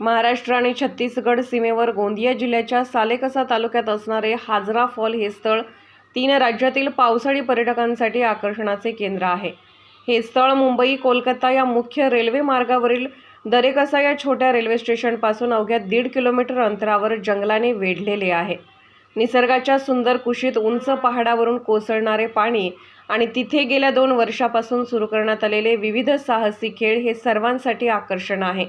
महाराष्ट्र आणि छत्तीसगड सीमेवर गोंदिया जिल्ह्याच्या सालेकसा तालुक्यात असणारे हाजरा फॉल हे स्थळ तीन राज्यातील पावसाळी पर्यटकांसाठी आकर्षणाचे केंद्र आहे. हे स्थळ मुंबई कोलकाता या मुख्य रेल्वे मार्गावरील दरेकसा या छोट्या रेल्वे स्टेशनपासून अवघ्या दीड किलोमीटर अंतरावर जंगलाने वेढलेले आहे. निसर्गाच्या सुंदर कुशीत उंच पहाडावरून कोसळणारे पाणी आणि तिथे गेल्या दोन वर्षापासून सुरू करण्यात आलेले विविध साहसी खेळ हे सर्वांसाठी आकर्षण आहे.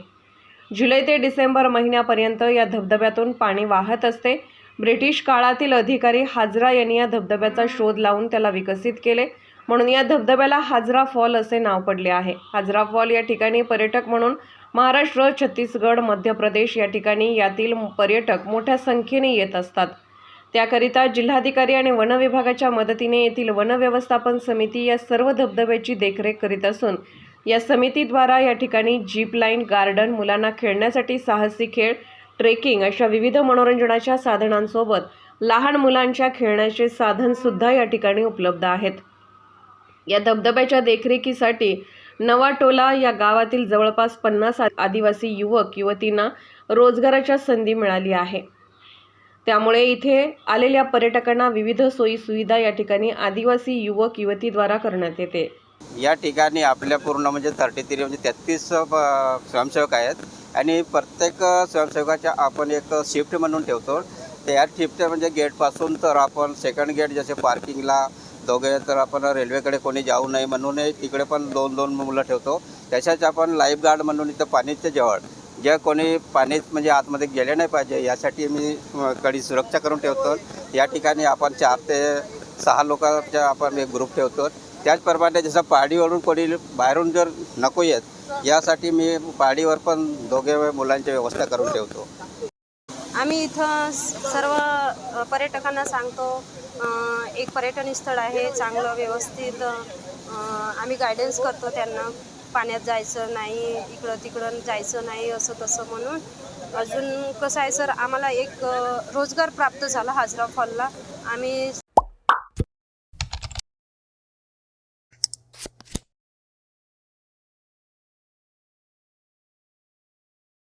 जुलै ते डिसेंबर महिन्यापर्यंत या धबधब्यातून पाणी वाहत असते. ब्रिटिश काळातील अधिकारी हाजरा यांनी या धबधब्याचा शोध लावून त्याला विकसित केले. म्हणून या धबधब्याला हाजरा फॉल असे नाव पडले आहे. हाजरा फॉल या ठिकाणी पर्यटक म्हणून महाराष्ट्र छत्तीसगड मध्य प्रदेश या ठिकाणी यातील पर्यटक मोठ्या संख्येने येत असतात. त्याकरिता जिल्हाधिकारी आणि वन विभागाच्या मदतीने येथील वनव्यवस्थापन समिती या सर्व धबधब्याची देखरेख करीत असून या समितीद्वारा या ठिकाणी जीप लाईन गार्डन मुलांना खेळण्यासाठी साहसी खेळ ट्रेकिंग अशा विविध मनोरंजनाच्या साधनांसोबत लहान मुलांच्या खेळण्याचे साधनसुद्धा या ठिकाणी उपलब्ध आहेत. या धबधब्याच्या देखरेखीसाठी नवाटोला या गावातील जवळपास पन्नास आदिवासी युवक युवतींना रोजगाराच्या संधी मिळाली आहे. त्यामुळे इथे आलेल्या पर्यटकांना विविध सोयीसुविधा या ठिकाणी आदिवासी युवक युवतीद्वारा करण्यात येते. या ठिकाणी आपल्या पूर्ण म्हणजे थर्टी थ्री म्हणजे तेहतीस स्वयंसेवक आहेत. आणि प्रत्येक स्वयंसेवकाच्या आपण एक शिफ्ट म्हणून ठेवतो. त्या शिफ्ट म्हणजे गेटपासून तर आपण सेकंड गेट जसे पार्किंगला दोघे तर आपण रेल्वेकडे कोणी जाऊ नये म्हणून तिकडे पण दोन दोन मुलं ठेवतो. तशाच आपण लाईफ गार्ड म्हणून इथं पाणीच्या जवळ जे कोणी पाणीत म्हणजे आतमध्ये गेले नाही पाहिजे यासाठी मी कडी सुरक्षा करून ठेवतो. या ठिकाणी आपण चार ते सहा लोकांचा आपण एक ग्रुप ठेवतो. त्याचप्रमाणे जसं पहाडीवरून कोणी बाहेरून जर नको येत यासाठी मी पहाडीवर पण दोघे मुलांची व्यवस्था करून ठेवतो. आम्ही इथं सर्व पर्यटकांना सांगतो एक पर्यटन स्थळ आहे चांगलं व्यवस्थित आम्ही गायडन्स करतो त्यांना. पाण्यात जायचं नाही इकडं तिकडं जायचं नाही असं तसं म्हणून. अजून कसं आहे सर आम्हाला एक रोजगार प्राप्त झाला हाजरा फॉलला. आम्ही